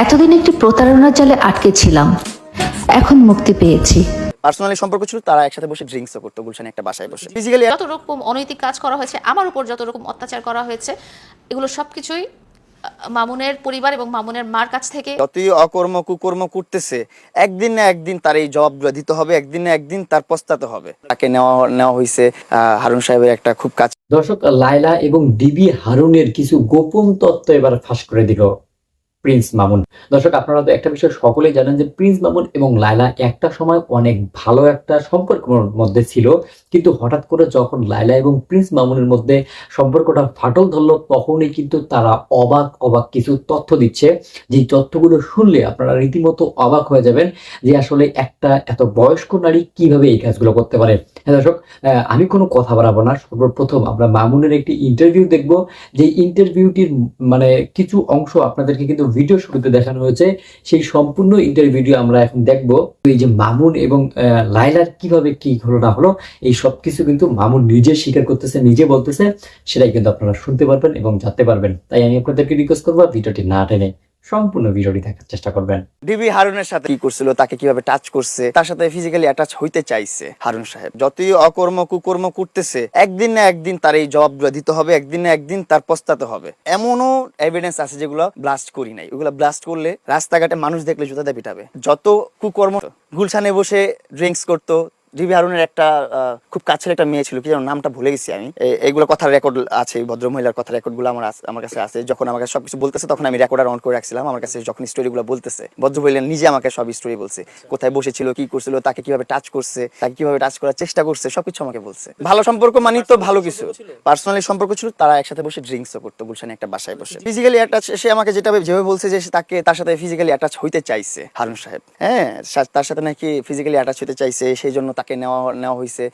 এতদিন একটি প্রতারণার জালে আটকে ছিলাম। এখন মুক্তি পেয়েছি। পার্সোনালি সম্পর্ক ছিল তারা একসাথে বসে ড্রিঙ্কসও করতো গুলশানে একটা বাসায় বসে। ফিজিক্যালি যত রকম অনৈতিক কাজ করা হয়েছে আমার উপর যত রকম অত্যাচার করা হয়েছে এগুলো সবকিছুই মামুনের পরিবার এবং মামুনের মার কাছ থেকে যতই অকর্ম কুকর্ম করতেছে একদিন না একদিন তার এই জবাবগুলো দিতে হবে একদিন না একদিন তার পস্তাতে হবে। তাকে নেওয়া নেওয়া হয়েছে আহ, হারুন সাহেবের একটা খুব কাছ দর্শক লাইলা এবং ডিবি হারুনের কিছু গোপন তত্ত্ব এবার ফাঁস করে দিল। প্রিন্স মামুন। দর্শক, আপনারা তো একটা বিষয় সকলেই জানেন যে প্রিন্স মামুন এবং লাইলা একটা সময় অনেক ভালো একটা সম্পর্কের মধ্যে ছিল। কিন্তু হঠাৎ করে যখন লাইলা এবং প্রিন্স মামুনের মধ্যে সম্পর্কটা ফাটল ধরলো, তখনই কিন্তু তারা অবাক অবাক কিছু তথ্য দিচ্ছে। যে তথ্যগুলো শুনলে আপনারা রীতিমতো অবাক হয়ে যাবেন যে আসলে একটা এত বয়স্ক নারী কীভাবে এই কাজগুলো করতে পারে। হ্যাঁ দর্শক আমি কোনো কথা বাড়াবো না। সর্বপ্রথম আমরা মামুনের একটি ইন্টারভিউ দেখব। যে ইন্টারভিউটির মানে কিছু অংশ আপনাদেরকে কিন্তু ভিডিও শুরুতে দেখানো হয়েছে, সেই সম্পূর্ণ ইন্টারভিউ আমরা এখন দেখব। এই যে মামুন এবং লাইলার কীভাবে কি ঘটনা হলো, এই সব কিছু কিন্তু মামুন নিজে স্বীকার করতেছে, নিজে বলতেছে, সেটাই কিন্তু আপনারা শুনতে পারবেন এবং জানতে পারবেন। তাই আমি আপনাদেরকে রিকোয়েস্ট করব, ভিডিওটি না টেনে সম্পূর্ণ ভিডিওটি দেখার চেষ্টা করবেন। ডিবি হারুনের সাথে কি করছিল, তাকে কীভাবে টাচ করছে, তার সাথে ফিজিক্যালি অ্যাটাচ হইতে চাইছে হারুন সাহেব। যতই অকর্ম, কুকর্ম করতেছে, একদিন না একদিন তার এই জবাবগুলো দিতে হবে, একদিন না একদিন তার পস্তাতে হবে। এমনও এভিডেন্স আছে যেগুলো ব্লাস্ট করি নাই। ওগুলো ব্লাস্ট করলে রাস্তাঘাটে মানুষ দেখলে জুতাতে পিটাবে। যত কুকর্ম, গুলশানে বসে ড্রিঙ্কস করতো ডিবি হারুনের একটা খুব কাছের একটা মেয়ে ছিল, কি যেন নামটা ভুলে গেছি আমি। এইগুলো কথার রেকর্ড আছে ভদ্র মহিলার কথার রেকর্ডগুলো আমার আমার কাছে আছে। যখন আমাকে সবকিছু বলতেছে, তখন আমি রেকর্ডার অন করে রাখছিলাম। আমার কাছে যখন স্টোরি গুলো বলতেছে ভদ্র মহিলা নিজে আমাকে সব স্টোরি বলছে। কোথায় বসেছিল, কি করছিল, তাকে কীভাবে টাচ করছে, তাকে কীভাবে টাচ করার চেষ্টা করছে, সবকিছু আমাকে বলছে। ভালো সম্পর্ক মানি তো ভালো কিছু। পার্সোনালি সম্পর্ক ছিল, তারা একসাথে বসে ড্রিঙ্কসও করতো, গুলশানে একটা বাসায় বসে। ফিজিক্যালি অ্যাটাচ সে আমাকে যেটা যেভাবে বলছে যে তাকে, তার সাথে ফিজিক্যালি অ্যাটাচ হইতে চাইছে, হারুন সাহেব। হ্যাঁ তার সাথে নাকি ফিজিক্যালি অ্যাটাচ হতে চাইছে, সেই জন্য তাকে নেওয়া নেওয়া হয়েছে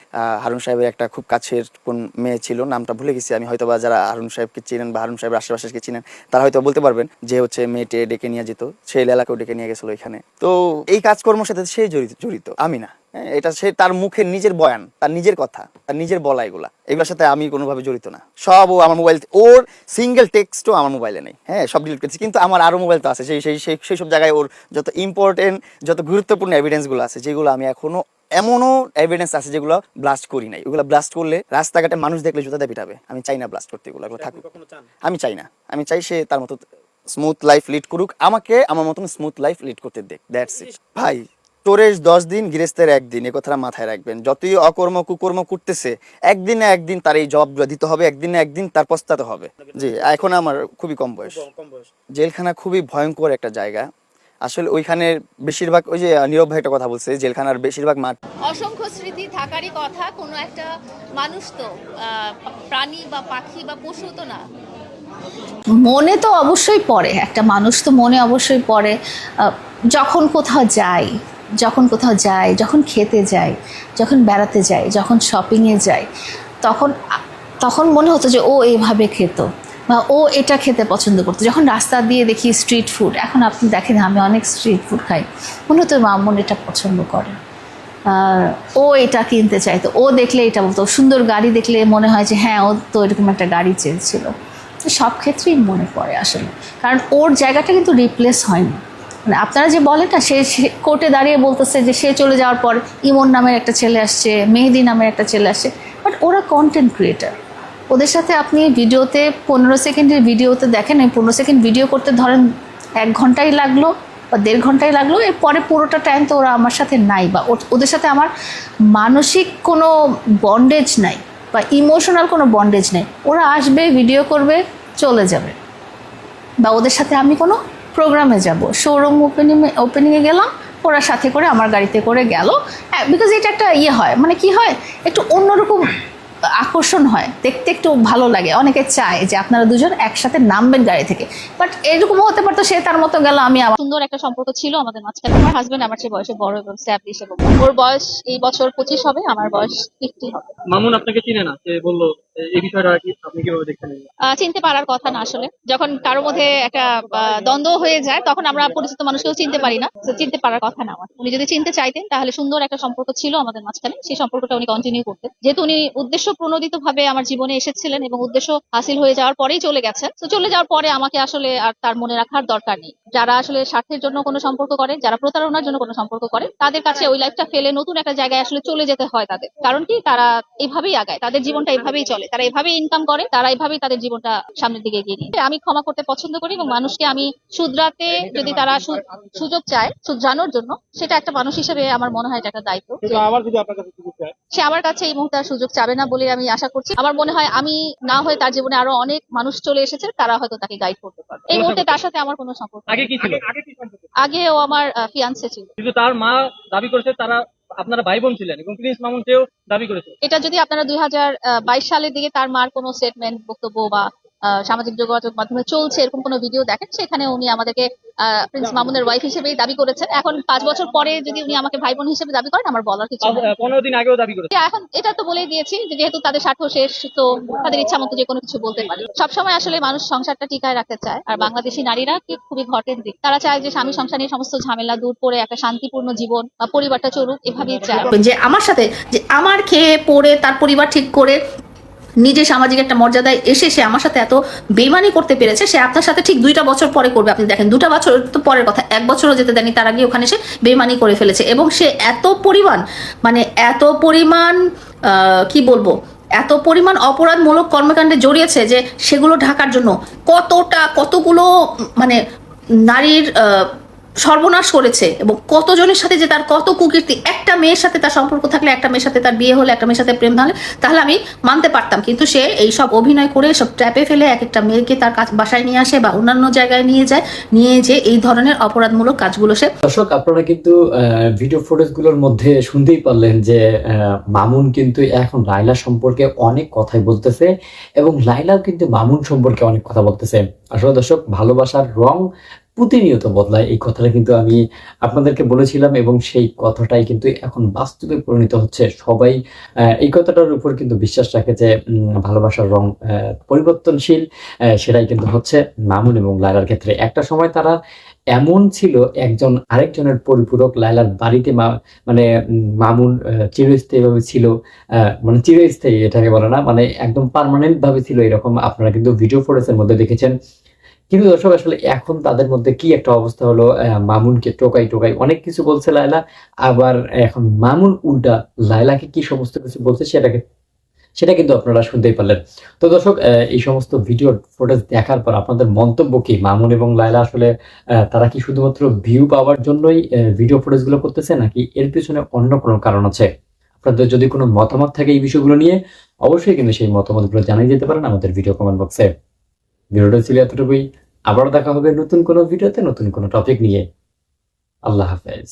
হারুন সাহেবের একটা খুব কাছের কোন মেয়ে ছিল, নামটা ভুলে গেছি আমি। হয়তো বা যারা হারুন সাহেবকে চিনেন বা হারুন সাহেবের আশেপাশে চিনেন, তারা হয়তো বলতে পারবেন যে হচ্ছে মেয়েটে ডেকে নিয়ে যেত সেই এলাকাও ডেকে নিয়ে গেছিল এখানে। তো এই কাজকর্মের সাথে সে জড়িত জড়িত, আমি না। এটা সে তার মুখের নিজের বয়ান তার নিজের কথা তার নিজের বলা এগুলা। এগুলোর সাথে আমি কোনোভাবে জড়িত না। সব ও আমার মোবাইল ওর সিঙ্গেল টেক্সটও আমার মোবাইলে নেই। হ্যাঁ সব ডিলিট করেছি। কিন্তু আমার আরও মোবাইল তো আছে। সেই সেই সেই সব জায়গায় ওর যত ইম্পর্টেন্ট যত গুরুত্বপূর্ণ এভিডেন্সগুলো আছে যেগুলো আমি এখনও এমনও এভিডেন্স আছে যেগুলো ব্লাস্ট করি নাই। ওগুলো ব্লাস্ট করলে রাস্তাঘাটে মানুষ দেখলে জুতাতে পিটাবে। আমি চাই না ব্লাস্ট করতে এগুলো থাকুক। আমি চাই না। আমি চাই সে তার মতো স্মুথ লাইফ লিড করুক। আমাকে আমার মতন স্মুথ লাইফ লিড করতে দেখ দ্যাটস ইট ভাই স্টোরেজ দশ দিন গৃহস্থের একদিন এ কথাটা মাথায় রাখবেন। যতই অকর্ম কুকর্ম করতেছে একদিন না একদিন তার এই জবাবগুলো দিতে হবে একদিন না একদিন তার পস্তাতে হবে। জি এখন আমার খুবই কম বয়স। জেলখানা খুবই ভয়ঙ্কর একটা জায়গা। আসলে ওইখানে বেশিরভাগ ওই যে নীরব ভাই একটা কথা বলছে জেলখানার বেশিরভাগ মাঠ। অসংখ্য স্মৃতি থাকারই কথা কোনো একটা মানুষ তো আহ, প্রাণী বা পাখি বা পশু তো না। মনে তো অবশ্যই পড়ে একটা মানুষ তো মনে অবশ্যই পড়ে আহ, যখন কোথাও যাই যখন কোথাও যাই, যখন খেতে যাই, যখন বেড়াতে যাই, যখন শপিংয়ে যাই, তখন তখন মনে হতো যে ও এইভাবে খেত বা ও এটা খেতে পছন্দ করতো। যখন রাস্তা দিয়ে দেখি স্ট্রিট ফুড এখন আপনি দেখেন আমি অনেক স্ট্রিট ফুড খাই, মনে হতো মামুন এটা পছন্দ করে। ও এটা কিনতে চাইতো, ও দেখলে এটা বলতো, সুন্দর গাড়ি দেখলে মনে হয় যে হ্যাঁ ও তো এরকম একটা গাড়ি চেয়েছিল। তো সব ক্ষেত্রেই মনে পড়ে আসলে, কারণ ওর জায়গাটা কিন্তু রিপ্লেস হয়নি। মানে আপনারা যে বলেন না, সে সে- কোর্টে দাঁড়িয়ে বলতেছে যে সে চলে যাওয়ার পর ইমন নামের একটা ছেলে আসছে, মেহেদি নামের একটা ছেলে আসছে। বাট ওরা কন্টেন্ট ক্রিয়েটার ওদের সাথে আপনি ভিডিওতে পনেরো সেকেন্ডের ভিডিওতে দেখেন, এই পনেরো সেকেন্ড ভিডিও করতে ধরেন এক ঘন্টাই লাগল বা দেড় ঘন্টাই লাগল, এরপরে পুরোটা টাইম তো ওরা আমার সাথে নাই বা ওদের সাথে আমার মানসিক কোনো বন্ডেজ নাই বা ইমোশনাল কোনো বন্ডেজ নেই। ওরা আসবে ভিডিও করবে, চলে যাবে। বা ওদের সাথে আমি কোনো প্রোগ্রামে যাব। শোরুম ওপেনিং ওপেনিংয়ে গেলাম, ওরা সাথে করে আমার গাড়িতে করে গেল। বিকজ এটা একটা ইয়ে হয়। মানে কি হয়? একটু অন্যরকম আকর্ষণ হয় দেখতে একটু ভালো লাগে অনেকে চায় যে আপনারা দুজন একসাথে নামবেন গাড়ি থেকে। বাট এরকমও হতে পারতো সে তার মতো গেল আমি আমার সুন্দর একটা সম্পর্ক ছিল আমাদের মাঝখানে। আমার হাজবেন্ড আমার চেয়ে বয়সে বড় এবং স্যাবলিশ এবং ওর বয়স এই বছর পঁচিশ হবে আমার বয়স ফিফটি হবে। মামুন আপনাকে চিনে না? সে বলল এই বিষয়টা কি আপনি কীভাবে দেখছেন? আহ, চিনতে পারার কথা না আসলে। যখন কারোর মধ্যে একটা আহ, দ্বন্দ্ব হয়ে যায় তখন আমরা পরিচিত মানুষকেও চিনতে পারি না। চিনতে পারার কথা না আমার। উনি যদি চিনতে চাইতেন তাহলে সুন্দর একটা সম্পর্ক ছিল আমাদের মাঝখানে। সেই সম্পর্কটা উনি কন্টিনিউ করতেন। যেহেতু উনি উদ্দেশ্য প্রণোদিত ভাবে আমার জীবনে এসেছিলেন এবং উদ্দেশ্য হাসিল হয়ে যাওয়ার পরেই চলে গেছেন। তো চলে যাওয়ার পরে আমাকে আসলে আর তার মনে রাখার দরকার নেই। যারা আসলে স্বার্থের জন্য কোনো সম্পর্ক করে যারা প্রতারণার জন্য কোনো সম্পর্ক করে তাদের কাছে ওই লাইফটা ফেলে নতুন একটা জায়গায় আসলে চলে যেতে হয় তাদের। কারণ কি? তারা এভাবেই আগায়। তাদের জীবনটা এভাবেই চলে। তারা এভাবেই ইনকাম করে তারা এভাবেই তাদের জীবনটা সামনের দিকে এগিয়ে নিয়ে। আমি ক্ষমা করতে পছন্দ করি এবং মানুষকে আমি শুধরাতে যদি তারা সুযোগ চায় শুধরানোর জন্য সেটা একটা মানুষ হিসেবে আমার মনে হয় এটা একটা দায়িত্ব। সে আমার কাছে এই মুহূর্তে সুযোগ চাবে না বলে আমি আশা করছি। আমার মনে হয় আমি না হয়ে তার জীবনে আরও অনেক মানুষ চলে এসেছে তারা হয়তো তাকে গাইড করতে পারবে। এই মুহূর্তে তার সাথে আমার কোনো সম্পর্ক। আগে কি ছিল? আগে? ও আমার ফিয়ান্সে ছিল। কিন্তু তার মা দাবি করেছে তারা আপনারা ভাই বোন ছিলেন এবং প্রিন্স মামুন সেও দাবি করেছে। এটা যদি আপনারা দুই হাজার বাইশ সালের দিকে তার মার কোনো স্টেটমেন্ট বক্তব্য বা সামাজিক যোগাযোগ মাধ্যমে চলছে এরকম কোনো ভিডিও দেখেন? সেখানে উনি আমাদেরকে আহ, প্রিন্স মামুনের ওয়াইফ হিসেবেই দাবি করেছেন। এখন পাঁচ বছর পরে যদি উনি আমাকে ভাই বোন হিসেবে দাবি করেন আমার বলার কিছু নেই। পনেরো দিন আগেও দাবি করেছে এখন এটা তো বলেই দিয়েছি যেহেতু তাদের স্বার্থ শেষ তো তাদের ইচ্ছা মতো যে কোনো কিছু বলতে পারে। সবসময় আসলে মানুষ সংসারটা টিকায় রাখতে চায় আর বাংলাদেশি নারীরা কি খুবই ঘটের দিক। তারা চায় যে স্বামী সংসার নিয়ে সমস্ত ঝামেলা দূর করে একটা শান্তিপূর্ণ জীবন বা পরিবারটা চলুক এভাবেই চায়। যে আমার সাথে যে আমার খেয়ে পড়ে তার পরিবার ঠিক করে নিজে সামাজিক একটা মর্যাদায় এসে সে আমার সাথে এত বেমানি করতে পেরেছে, সে আপনার সাথে ঠিক দুইটা বছর পরে করবে। আপনি দেখেন, দুটা বছর তো পরের কথা, এক বছরও যেতে দেয়নি, তার আগে ওখানে সে বেমানি করে ফেলেছে। এবং সে এত পরিমাণ মানে এত পরিমাণ কি বলব, এত পরিমাণ অপরাধমূলক কর্মকাণ্ডে জড়িয়েছে যে সেগুলো ঢাকার জন্য কতটা, কতগুলো মানে নারীর সর্বনাশ করেছে এবং কতজনের সাথে যে তার কত কুকীর্তি, একটা মেয়ের সাথে তার সম্পর্ক থাকলে, একটা মেয়ের সাথে তার বিয়ে হলে, একটা মেয়ের সাথে প্রেম হলে তাহলে আমি মানতে পারতাম। কিন্তু সে এই সব অভিনয় করে, সব ট্র্যাপে ফেলে এক একটা মেয়েকে তার কাছ, বাসায় নিয়ে আসে বা অন্যান্য জায়গায় নিয়ে যায়, নিয়ে যে এই ধরনের অপরাধমূলক কাজগুলো সে দর্শক, আপনারা কিন্তু ভিডিও ফুটেজগুলোর মধ্যে শুনতেই পারলেন যে মামুন কিন্তু এখন লাইলা সম্পর্কে অনেক কথাই বলতেছে এবং লাইলাও কিন্তু মামুন সম্পর্কে অনেক কথা বলতেছে। আসলে দর্শক, ভালোবাসার রং প্রতিনিয়ত বদলায়। এই কথাটা কিন্তু আমি আপনাদেরকে বলেছিলাম এবং সেই কথাটাই কিন্তু এখন বাস্তবে পরিণত হচ্ছে। সবাই এই কথাটার উপর কিন্তু বিশ্বাস রাখে যে ভালোবাসার রং পরিবর্তনশীল সেটাই কিন্তু হচ্ছে মামুন এবং লাইলার ক্ষেত্রে। একটা সময় তারা এমন ছিল একজন আরেকজনের পরিপূরক লাইলার বাড়িতে মানে মামুন আহ, চিরস্থায়ী ভাবে ছিল মানে চিরস্থায়ী এটাকে বলে না মানে একদম পার্মানেন্ট ভাবে ছিল এরকম। আপনারা কিন্তু ভিডিও ফুটেজের মধ্যে দেখেছেন। কিন্তু দর্শক, আসলে এখন তাদের মধ্যে কি একটা অবস্থা হলো? মামুনকে টোকাই টোকাই অনেক কিছু বলছে লাইলা আবার এখন মামুন উল্টা লাইলাকে কি সমস্ত কিছু বলছে সেটাকে, সেটা কিন্তু আপনারা শুনতেই পারলেন। তো দর্শক এই সমস্ত ভিডিও ফুটেজ দেখার পর আপনাদের মন্তব্য কি? মামুন এবং লাইলা আসলে তারা কি শুধুমাত্র ভিউ পাওয়ার জন্যই ভিডিও ফুটেজগুলো করতেছে, নাকি এর পিছনে অন্য কোনো কারণ আছে? আপনাদের যদি কোনো মতামত থাকে এই বিষয়গুলো নিয়ে, অবশ্যই কিন্তু সেই মতামতগুলো জানিয়ে যেতে পারেন আমাদের ভিডিও কমেন্ট বক্সে ভিডিওটা ছিল এতটুকুই। আবার দেখা হবে নতুন কোনো ভিডিওতে, নতুন কোনো টপিক নিয়ে। আল্লাহ হাফেজ।